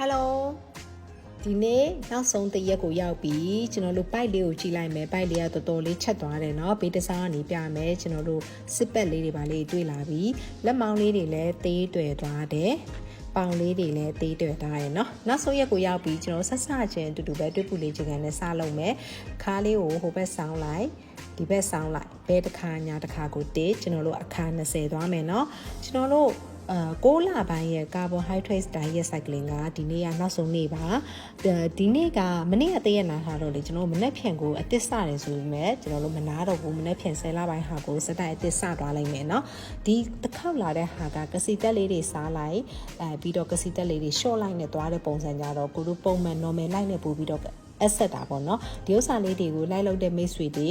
Hello ဒီနေ့နောက်ဆုံးတစ်ရက်ကိုရောက်ပြီကျွန်တော်တို့ပိုက်လေးကိုကြည့်လိုက်မယ်ပိုက်လေးကတော်တော်လေးချက်သွားတယ်เนาะဘေးတစားကနေပြမယ်ကျွန်တော်တို့စစ်ပက်လေးတွေပါလေးတွေ့လာပြီလက်မောင်းလေးတွေလည်းသေးတွေ့သွားတယ်ပေါင်လေးတွေလည်းသေးတွေ့ထားရယ်เนาะနောက်ဆုံးရက်ကိုရောက်ပြီကျွန်တော်ဆက်ဆချင်းအတူတူပဲတွေ့ပူလေးချင်ကန်နဲ့စားလုံးမယ်ခါလေးကိုဟိုဘက်ဆောင်းလိုက်ဒီဘက်ဆောင်းလိုက်ဘဲတစ်ခါညာတစ်ခါကိုတေးကျွန်တော်တို့အခါ20သွားမယ်เนาะကျွန်တော်တို့ အာ6လပိုင်းရဲ့ carbohydrate diet cycling ကဒီနေ့ကနောက်ဆုံးနေ့ပါဒီနေ့ကမနေ့ကတည့်ရက်နာထားတော့လေကျွန်တော်မနေ့ဖြန်ကိုအသစ်စတယ်ဆိုပေမဲ့ကျွန်တော်တို့မနာတော့ဘူးမနေ့ဖြန်10လပိုင်းဟာကိုစတိုက်အသစ်စသွားလိုက်မယ်เนาะဒီတစ်ခေါက်လာတဲ့ဟာကကစီတက်လေးတွေစားလိုက်အဲပြီးတော့ကစီတက်လေးတွေ short လိုက်နဲ့သွားတဲ့ပုံစံကြတော့ကိုတို့ပုံမှန် normal လိုက်နဲ့ပို့ပြီးတော့ အဆက်တာပေါ့နော်ဒီဥစ္စာလေးတွေကိုလိုက်လုပ်တဲ့မိတ်ဆွေတွေ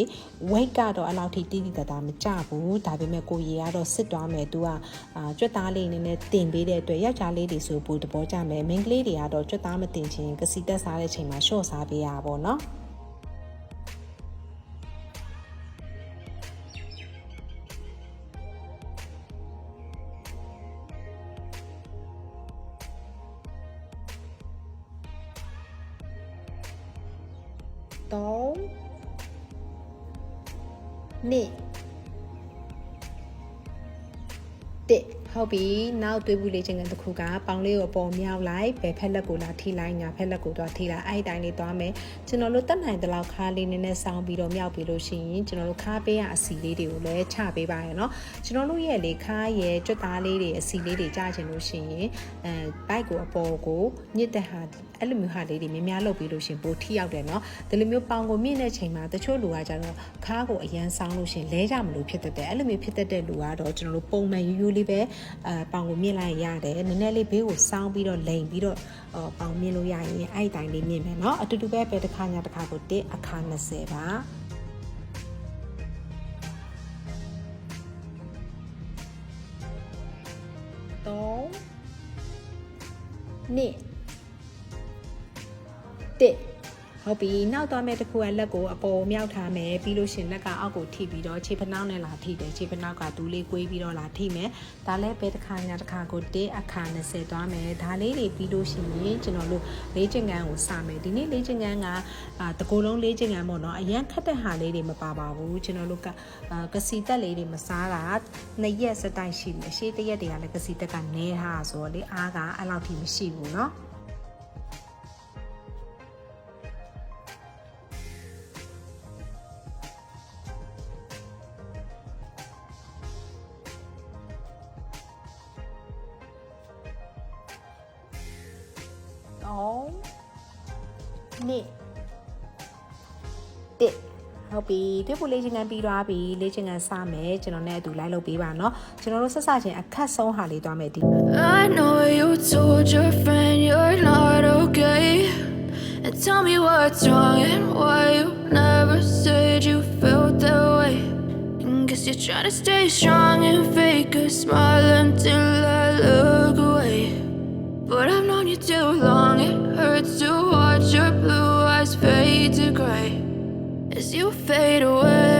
weight ကတော့အဲ့လောက်ထိတိတိတသားမကြဘူးဒါပေမဲ့ကိုရီကတော့စစ်သွားမယ်သူကအာကြွက်သားလေးနည်းနည်းတင်ပေးတဲ့အတွက်ယောက်ျားလေးတွေဆိုပိုသဘောကျမယ်မိန်းကလေးတွေကတော့ကြွက်သားမတင်ချင်ကစီတက်စားတဲ့ချိန်မှာရှော့စားပေးရပါပေါ့နော် တစ်ဟုတ်ပြီ နောက်တွေးဘူးလေးချင်းကတစ်ခုကပေါင်လေးကိုပေါ်မြောက်လိုက်ဘယ်ဖက်လက်ကိုလာထိလိုက်ညာဖက်လက်ကိုသွားထိလိုက်အဲ့ဒီတိုင်းလေးသွားမယ်ကျွန်တော်တို့တက်နိုင်တဲ့လောက်ခါလေးနည်းနည်းဆောင်းပြီးတော့မြောက်ပြီးလို့ရှိရင်ကျွန်တော်တို့ခါပေးရအစီလေးတွေကိုလည်းချပေးပါရနော်ကျွန်တော်တို့ရဲ့လေခါရဲ့ကြွက်သားလေးတွေအစီလေးတွေကြားချင်လို့ရှိရင်အဲဘိုက်ကိုအပေါ်ကိုညစ်တဲ့ဟာအဲ့လိုမျိုးဟာလေးတွေများများလုပ်ပြီးလို့ရှင်ပိုထိရောက်တယ်နော်ဒီလိုမျိုးပေါင်ကိုမြင့်တဲ့ချိန်မှာတချို့လူကကြတော့ခါကိုအရန်ဆောင်းလို့ရှင်လဲကြမလို့ဖြစ်တတ်တယ်အဲ့လိုမျိုးဖြစ်တတ်တဲ့လူကတော့ကျွန်တော်တို့ပုံမှန်ယူယူလေးပဲအဲပေါင်ကိုမြင့်လိုက်ရတယ်နည်းနည်းလေးဘေးကိုဆောင်းပြီးတော့လိန်ပြီးတော့ပေါင်မြင့်လို့ရရင်အဲ့ဒီတိုင်းလေးမြင့်မယ်နော်အတူတူပဲပဲတစ်ခါညာတစ်ခါကိုတစ်အခါ20ပါ3နှစ်တစ် ဟုတ်ပြီနောက်သွားမဲ့တစ်ခုကလက်ကိုအပေါ်မြောက်ထားမယ်ပြီးလို့ရှင်လက်ကအောက်ကိုထိပြီးတော့ခြေဖနှောက်နဲ့လာထိတယ်ခြေဖနှောက်ကဒူးလေးကွေးပြီးတော့လာထိမယ်ဒါလည်းပဲတစ်ခါညာတစ်ခါကိုတစ်အခါ20သွားမယ်ဒါလေးတွေပြီးလို့ရှိရင်ကျွန်တော်တို့လေးချင်ငန်းကိုစမယ်ဒီနေ့လေးချင်ငန်းကအာတကူလုံးလေးချင်ငန်းပေါ့နော်အရန်ခက်တဲ့ဟာလေးတွေမပါပါဘူးကျွန်တော်တို့ကကစီတက်လေးတွေမစားတာနှစ်ရက်စတိုက်ရှိပြီအရှိတရက်တွေကလည်းကစီတက်ကနေထားဆိုတော့လေအားကအဲ့လောက်ထိမရှိဘူးเนาะ နှစ်တစ်ဟုတ်ပြီတွေ့ဖို့လေ့ကျင့်ခန်းပြီးသွားပြီလေ့ကျင့်ခန်းစမယ်ကျွန်တော်နဲ့အတူလိုက်လုပ်ပေးပါเนาะကျွန်တော်တို့ဆက်စချင်းအခက်ဆုံးဟာလေးသွားမယ်ဒီ I know you told your friend you're not okay. And tell me what's wrong and why you never said you felt that way. And guess you're trying to stay strong and fake a smile until I look away. But I've known you too long, to gray as you fade away.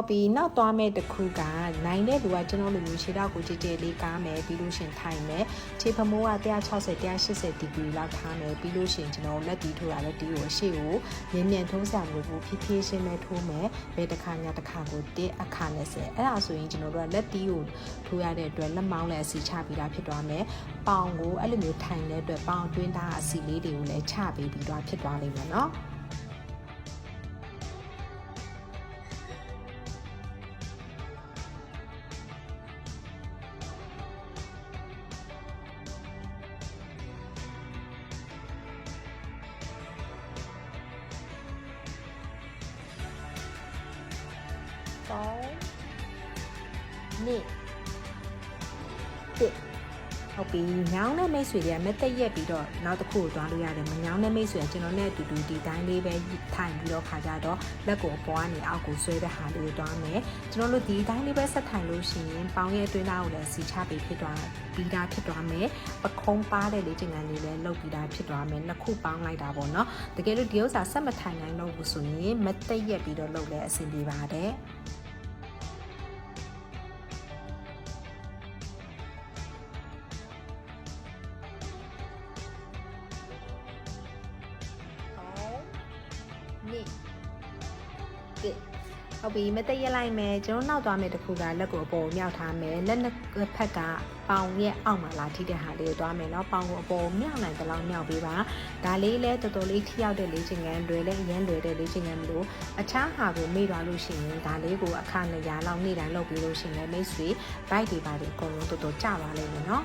ဟုတ်ပြီနောက်သွားမဲ့တစ်ခုကနိုင်တဲ့လူကကျွန်တော်လိုမျိုးခြေထောက်ကိုကြည်ကြဲလေးကားမယ်ပြီးလို့ရှရင်ထိုင်မယ်ခြေဖမိုးက160 180ဒီဂရီလောက်ထားမယ်ပြီးလို့ရှရင်ကျွန်တော်လက်တီးထိုးရလက်တီးကိုအရှိကိုမြင်မြန်ထိုးစရာမလိုဘူးဖြည်းဖြည်းချင်းပဲထိုးမယ်ဘယ်တစ်ခါညတစ်ခါကိုတစ်အခါ20အဲ့ဒါဆိုရင်ကျွန်တော်တို့ကလက်တီးကိုထိုးရတဲ့အတွက်လက်မောင်းလည်းအစီချပြီးသားဖြစ်သွားမယ်ပေါင်ကိုအဲ့လိုမျိုးထိုင်တဲ့အတွက်ပေါင်တွင်းသားအစီလေးတွေကိုလည်းချပေးပြီးသွားဖြစ်သွားလိမ့်မယ်နော် မိတ်ဆွေတွေကမတက်ရက်ပြီးတော့နောက်တစ်ခုကိုသွားလို့ရတယ်မညောင်းတဲ့မိတ်ဆွေကကျွန်တော်နဲ့အတူတူဒီတိုင်းလေးပဲထိုင်ပြီးတော့ခါကြတော့လက်ကိုအပေါ်ကနေအောက်ကိုဆွဲတဲ့ဟာလေးကိုသွားမယ်ကျွန်တော်တို့ဒီတိုင်းလေးပဲဆက်ထိုင်လို့ရှိရင်ပေါင်းရဲ့အတွင်းသားကိုလည်းစီချပေးဖြစ်သွားပြီးသားဖြစ်သွားမယ်ပခုံးပါတဲ့လေးချင်ကန်လေးလည်းလုတ်ပြီးသားဖြစ်သွားမယ်နှစ်ခုပေါင်းလိုက်တာပေါ့နော်တကယ်လို့ဒီဥစ္စာဆက်မထိုင်နိုင်တော့ဘူးဆိုရင်မတက်ရက်ပြီးတော့လုတ်လဲအဆင်ပြေပါတယ် ပြီမတည့်ရလိုက်မယ်ကျွန်တော်နောက်သွားမယ်တခုကလက်ကိုအပေါ်မြောက်ထားမယ်လက်နှစ်ဖက်ကပေါင်ရဲ့အောက်မှာလာထိတဲ့ဟာလေးကိုသွားမယ်เนาะပေါင်ကိုအပေါ်မြောက်နိုင်တဲ့လောက်မြောက်ပေးပါဒါလေးလဲတော်တော်လေးထိရောက်တဲ့လေးချင်ကန်လွယ်လဲအရင်လွယ်တဲ့လေးချင်ကန်မလို့အခြားဟာကိုမေ့သွားလို့ရှိရင်ဒါလေးကိုအခနဲ့ရာလောက်နေ့တိုင်းလုပ်ပြီးလို့ရှိရင်လည်းမိတ်ဆွေဘိုက်တွေပါတွေအကုန်လုံးတော်တော်ကျပါလိမ့်မယ်เนาะ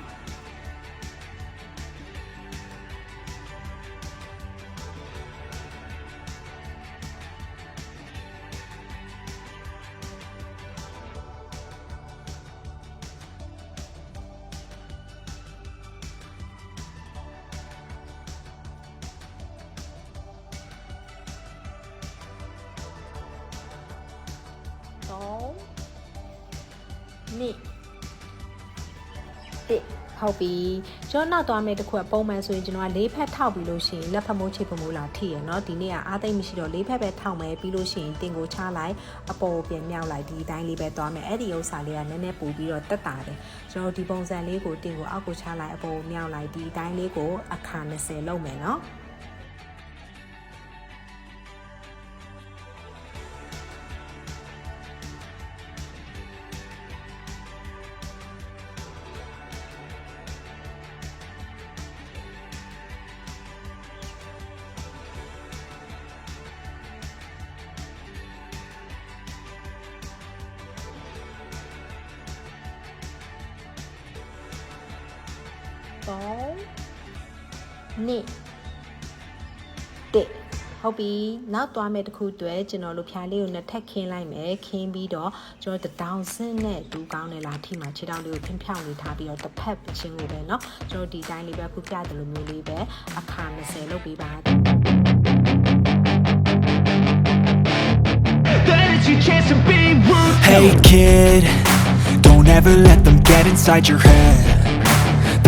1 1ဟုတ်ပြီကျွန်တော်နောက်သွားမယ့်တစ်ခုကပုံမှန်ဆိုရင်ကျွန်တော်က၄ဖက်ထောက်ပြီးလို့ရှိရင်လက်ဖက်မိုးချိတ်ဖမိုးလာထိရယ်เนาะဒီနေ့ကအားသိမ့်မရှိတော့၄ဖက်ပဲထောက်မယ်ပြီးလို့ရှိရင်တင်ကိုချလိုက်အပေါ်ပြန်မြောက်လိုက်ဒီတိုင်းလေးပဲသွားမယ်အဲ့ဒီဥစ္စာလေးကနည်းနည်းပူပြီးတော့တက်တာတယ်ကျွန်တော်ဒီပုံစံလေးကိုတင်ကိုအောက်ကိုချလိုက်အပေါ်မြောက်လိုက်ဒီတိုင်းလေးကိုအခါ20လောက်မယ်เนาะ 3နှစ်တစ်ဟုတ်ပြီနောက်သွားမယ့်တစ်ခုအတွေ့ကျွန်တော်တို့ဖြားလေးကိုနှစ်ထပ်ခင်းလိုက်မယ်ခင်းပြီးတော့ကျွန်တော်တတောင်စင်းနဲ့ဒူးကောင်းနဲ့လာထိမှာခြေထောက်လေးကိုဖျင်းဖြောင်းနေထားပြီးတော့တစ်ဖက်ချင်းကိုပဲเนาะကျွန်တော်ဒီတိုင်းလေးပဲခုပြတယ်လို့မျိုးလေးပဲအခါ20လုပ်ပေးပါ That is your chance to be rude. Hey kid, don't ever let them get inside your head.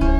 လို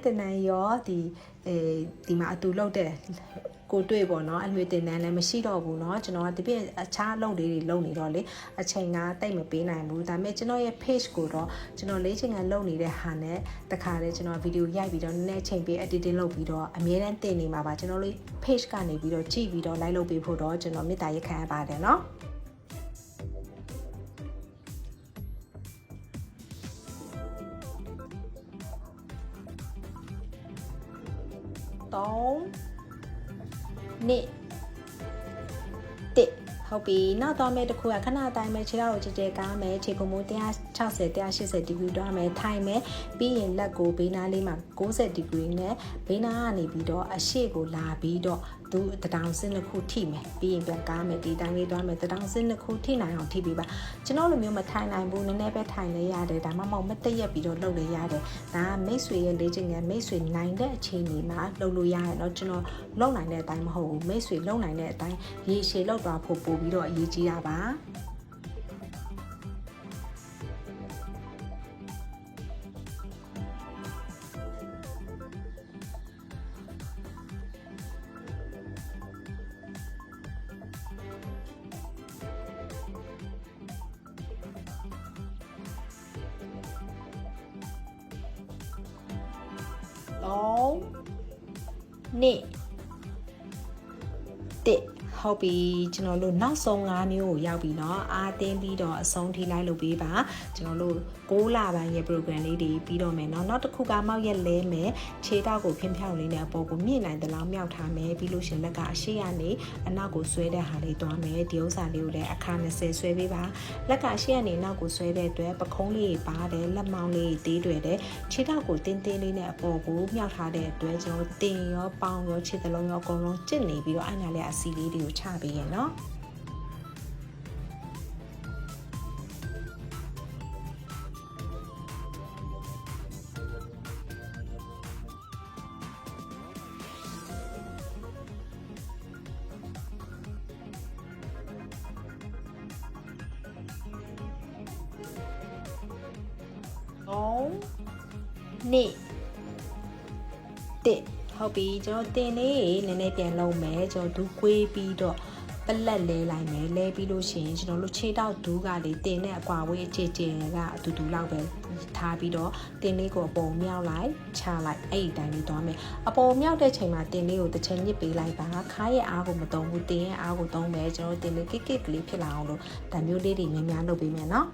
online သင်တန်းရောဒီအဲဒီမှာအတူလုပ်တဲ့ကိုတွေ့ပေါ့နော်အလွေတင်တန်းလည်းမရှိတော့ဘူးเนาะကျွန်တော်ကဒီပြအခြားအလုပ်လေးတွေလုပ်နေတော့လေအချိန်ကတိတ်မပေးနိုင်ဘူးဒါပေမဲ့ကျွန်တော်ရဲ့ page ကိုတော့ကျွန်တော်လေးချိန်ကလုပ်နေတဲ့ဟာနဲ့တခါတည်းကျွန်တော်ဗီဒီယိုရိုက်ပြီးတော့နည်းနည်းချိန်ပေး editing လုပ်ပြီးတော့အမြဲတမ်းတင်နေမှာပါကျွန်တော်လေး page ကနေပြီးတော့ကြည့်ပြီးတော့ like လုပ်ပေးဖို့တော့ကျွန်တော်မေတ္တာရက်ခံရပါတယ်เนาะ 3နှစ်တစ်ဟုတ်ပြီနောက်တော့မဲ့တစ်ခုကခဏတိုင်းမဲ့ခြေထောက်ကိုကြည်ကြဲကားမယ်ခြေပုံမိုး160 180ဒီဂရီတွားမယ်ထိုင်မယ်ပြီးရင်လက်ကိုဘေးနားလေးမှာ90ဒီဂရီနဲ့ဘေးနားကနေပြီးတော့အရှိကိုလာပြီးတော့ သူတတောင်စင်းတစ်ခုထိမယ်ပြီးရင်ပြန်ကားမယ်ဒီတိုင်းလေးတွားမယ်တတောင်စင်းတစ်ခုထိနိုင်အောင်ထိပြီးပါကျွန်တော်လိုမျိုးမထိုင်နိုင်ဘူးနည်းနည်းပဲထိုင်လဲရတယ်ဒါမှမဟုတ်မတည့်ရက်ပြီးတော့လှုပ်လဲရတယ်ဒါကမိတ်ဆွေရဲ့လေ့ကျင့်ခန်းမိတ်ဆွေနိုင်တဲ့အချိန်တွေမှာလှုပ်လို့ရတယ်เนาะကျွန်တော်လှုပ်နိုင်တဲ့အတိုင်းမဟုတ်ဘူးမိတ်ဆွေလှုပ်နိုင်တဲ့အတိုင်းရေရှည်လှုပ်သွားဖို့ပို့ပြီးတော့အရေးကြီးတာပါ ဟုတ်ပြီကျွန်တော်တို့နောက်ဆုံး၅မျိုးကိုရောက်ပြီเนาะအာတင်းပြီးတော့အဆုံးထိလိုက်လုပ်ပေးပါကျွန်တော်တို့6လပိုင်းရဲ့ program လေးတွေပြီးတော့မယ်เนาะနောက်တစ်ခုကမောက်ရက်လဲမယ်ခြေထောက်ကိုဖြင်းဖြောင်းလေးနဲ့အပေါ်ကိုမြင့်နိုင်သလားမြောက်ထားမယ်ပြီးလို့ရှရင်လက်ကအရှိကနေအနောက်ကိုဆွဲတဲ့ဟာလေးတွားမယ်ဒီဥစ္စာလေးကိုလည်းအခါ20ဆွဲပေးပါလက်ကအရှိကနေနောက်ကိုဆွဲတဲ့အတွက်ပခုံးလေးပါတယ်လက်မောင်းလေးသေးတွေ့တယ်ခြေထောက်ကိုတင်းတင်းလေးနဲ့အပေါ်ကိုမြောက်ထားတဲ့အတွက်ကျွန်တော်တင်ရောပေါင်ရောခြေသလုံးရောအကုန်လုံးကျစ်နေပြီးတော့အဲ့နာလေးအစီလေးတွေကို ချပေးရနော် တစ်ဟုတ်ပြီကျွန်တော်တင်လေးနည်းနည်းပြန်လုံးမယ်ကျွန်တော်ဒူးကွေးပြီးတော့ပလက်လဲလိုက်မယ်လဲပြီးလို့ရှိရင်ကျွန်တော်တို့ခြေတောက်ဒူးကလေတင်တဲ့အကွာဝေးအခြေကျင်ကအတူတူလောက်ပဲထားပြီးတော့တင်လေးကိုအပေါ်မြောက်လိုက်ချလိုက်အဲ့ဒီတိုင်းလေးသွားမယ်အပေါ်မြောက်တဲ့ချိန်မှာတင်လေးကိုတစ်ချိန်ညစ်ပေးလိုက်ပါခါးရဲ့အားကိုမတုံဘူးတင်ရဲ့အားကိုတုံးမယ်ကျွန်တော်တင်လေးကိကိကလေးဖြစ်လာအောင်လို့ဒါမျိုးလေးတွေများများလုပ်ပေးမယ်နော်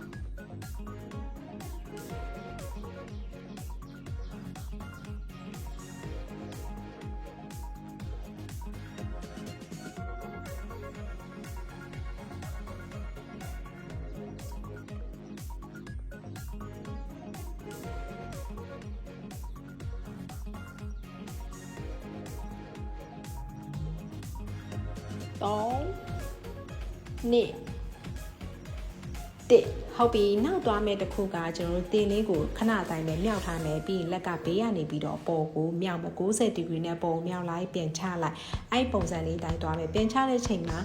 1ဟုတ်ပြီနောက်သွားမဲ့တစ်ခုကကျွန်တော်တို့တင်လေးကိုခဏတိုင်းပဲမြောက်ထားမယ်ပြီးရင်လက်ကဘေးကနေပြီးတော့ပေါ်ကိုမြောက်90ဒီဂရီနဲ့ပုံမြောက်လိုက်ပြန်ချလိုက်အဲ့ပုံစံလေးတိုင်းသွားမယ်ပြန်ချတဲ့ချိန်မှာ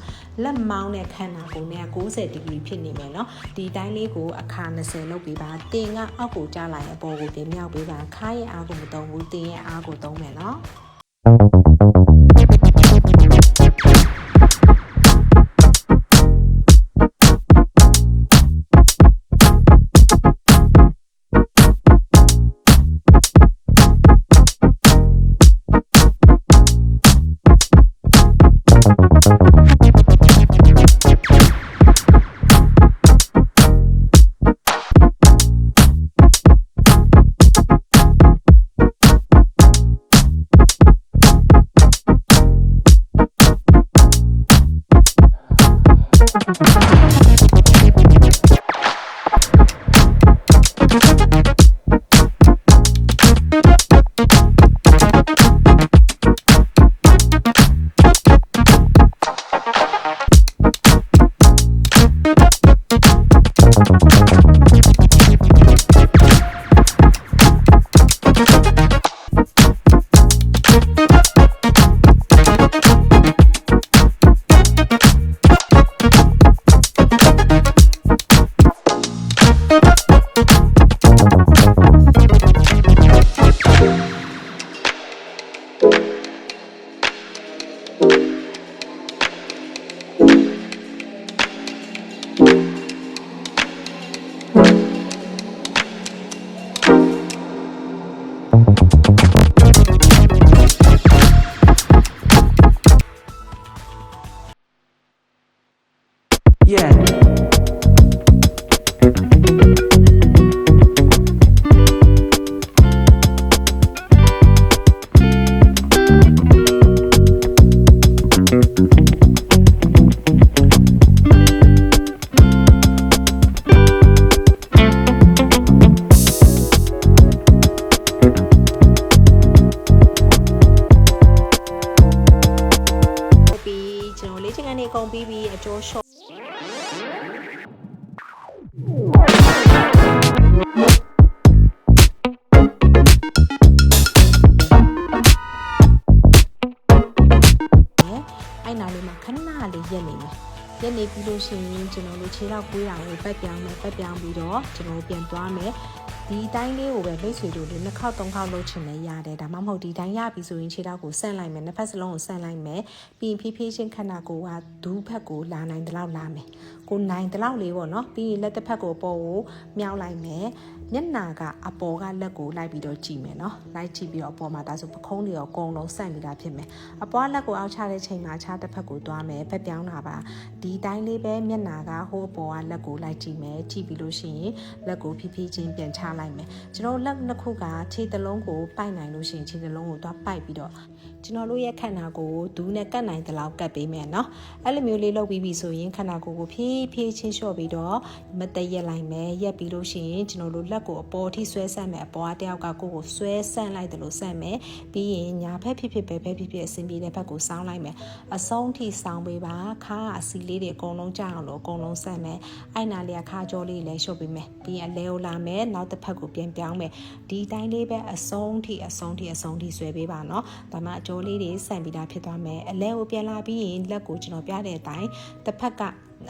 လက်မောင်းနဲ့ခန္ဓာကိုယ်နဲ့90ဒီဂရီဖြစ်နေမယ်နော်ဒီတိုင်းလေးကိုအခါ20လုပ်ပြီးပါတင်ကအောက်ကိုကျလာရင်ပေါ်ကိုပြန်မြောက်ပြီးပါခါရဲ့အားကိုမသုံးဘူးတင်ရဲ့အားကိုသုံးမယ်နော် ကုန်ပြီးပြီးအကျိုးရှော့အဲ့နာလေးမှာခဏလေးရက်နေမယ်ရက်နေပြီးလို့ရှိရင်ကျွန်တော်တို့ခြေထောက်ကိုးတာကိုပတ်ပြောင်းမယ်ပတ်ပြောင်းပြီးတော့ကျွန်တော်ပြန်သွားမယ် ဒီတိုင်းလေးကိုပဲမိတ်ဆွေတို့လေးနှစ်ခေါက်သုံးခေါက်လုပ်ချင်လဲရတယ်ဒါမှမဟုတ်ဒီတိုင်းရပြီဆိုရင်ခြေထောက်ကိုဆန့်လိုက်မယ်နှစ်ဖက်စလုံးကိုဆန့်လိုက်မယ်ပြီးရင်ဖြည်းဖြည်းချင်းခန္ဓာကိုယ်ကဒူးဖက်ကိုလာနိုင်တဲ့လောက်လာမယ်ကိုနိုင်တဲ့လောက်လေးပေါ့နော်ပြီးရင်လက်တစ်ဖက်ကိုပေါ်ကိုမြောက်လိုက်မယ် မျက်နာကအပေါ်ကလက်ကိုလိုက်ပြီးတော့ကြည့်မယ်နော်လိုက်ကြည့်ပြီးတော့အပေါ်မှာဒါဆိုပခုံးတွေရောအကုန်လုံးဆန့်ပြီးတာဖြစ်မယ်အပေါ်ကလက်ကိုအောက်ချတဲ့ချိန်မှာခြားတစ်ဖက်ကိုသွားမယ်ဖက်ပြောင်းတာပါဒီတိုင်းလေးပဲမျက်နာကဟိုးအပေါ်ကလက်ကိုလိုက်ကြည့်မယ်ကြည့်ပြီးလို့ရှိရင်လက်ကိုဖြည်းဖြည်းချင်းပြန်ချလိုက်မယ်ကျွန်တော်လက်နှစ်ခုကခြေတစ်လုံးကိုပိုက်နိုင်လို့ရှိရင်ခြေတစ်လုံးကိုသွားပိုက်ပြီးတော့ကျွန်တော်တို့ရဲ့ခန္ဓာကိုယ်ကိုဒူးနဲ့ကတ်နိုင်တဲ့လောက်ကတ်ပေးမယ်နော်အဲ့လိုမျိုးလေးလုပ်ပြီးပြီဆိုရင်ခန္ဓာကိုယ်ကိုဖြည်းဖြည်းချင်းလျှော့ပြီးတော့မတည့်ရက်လိုက်မယ်ရက်ပြီးလို့ရှိရင်ကျွန်တော်တို့လက်ကိုအပေါ်ထိဆွဲဆန့်မယ်အပေါ်ကတယောက်ကကိုယ်ကိုဆွဲဆန့်လိုက်တယ်လို့ဆန့်မယ်ပြီးရင်ညာဘက်ဖြစ်ဖြစ်ဘယ်ဘက်ဖြစ်ဖြစ်အဆင်ပြေတဲ့ဘက်ကိုစောင်းလိုက်မယ်အဆုံးထိစောင်းပေးပါခါအစီလေးတွေအကုန်လုံးကြအောင်လို့အကုန်လုံးဆန့်မယ်အဲ့နာလေးကခါကြောလေးလည်းလျှော့ပေးမယ်ပြီးရင်အလဲကိုလာမယ်နောက်တစ်ဖက်ကိုပြန်ပြောင်းမယ်ဒီတိုင်းလေးပဲအဆုံးထိအဆုံးထိအဆုံးထိဆွဲပေးပါနော်ဒါမှအကျော်လေးတွေဆန့်ပြီးသားဖြစ်သွားမယ်အလဲကိုပြန်လာပြီးရင်လက်ကိုကျွန်တော်ပြတဲ့အတိုင်းတစ်ဖက်က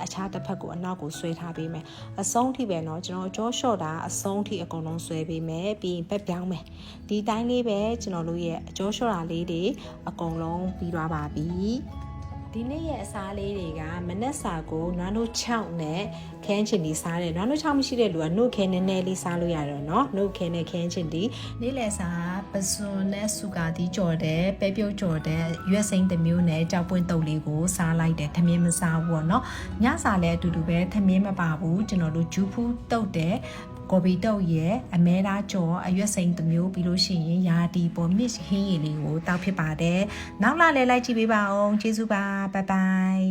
အခြားတစ်ဖက်ကိုအနောက်ကိုဆွဲထားပေးမယ်အဆုံးထိပဲเนาะကျွန်တော်ကြောရှော့တာအဆုံးထိအကုန်လုံးဆွဲပေးမယ်ပြီးရင်ဘက်ပြောင်းမယ်ဒီတိုင်းလေးပဲကျွန်တော်တို့ရဲ့အကြောရှော့တာလေးတွေအကုန်လုံးပြီးသွားပါပြီဒီနေ့ရဲ့အစားလေးတွေကမနက်စာကိုနွားနို့6နဲ့ခင်းချင်ဒီစားတယ်နွားနို့6မရှိတဲ့လူကနှုတ်ခဲနည်းနည်းလေးစားလို့ရတယ်เนาะနှုတ်ခဲနဲ့ခင်းချင်ဒီနေ့လယ်စာ ပစွန်နဲ့ဆူကာတီးကြော်တယ်ပဲပြုတ်ကြော်တယ်ရွက်စိမ့်တစ်မျိုးနဲ့ကြောက်ပွင့်တုပ်လေးကိုစားလိုက်တယ်ထမင်းမစားဘူးပေါ့နော်ညစာလည်းအတူတူပဲထမင်းမပါဘူးကျွန်တော်တို့ဂျူဖူးတုပ်တယ်ကော်ပီတုပ်ရဲ့အမဲသားကြော်အရွက်စိမ့်တစ်မျိုးပြီးလို့ရှိရင်ယာတီပေါ်မစ်ဟင်းရည်လေးကိုတောက်ဖြစ်ပါတယ်နောက်လာလဲလိုက်ကြည့်ပေးပါအောင်ကျေးဇူးပါဘိုင်ဘိုင်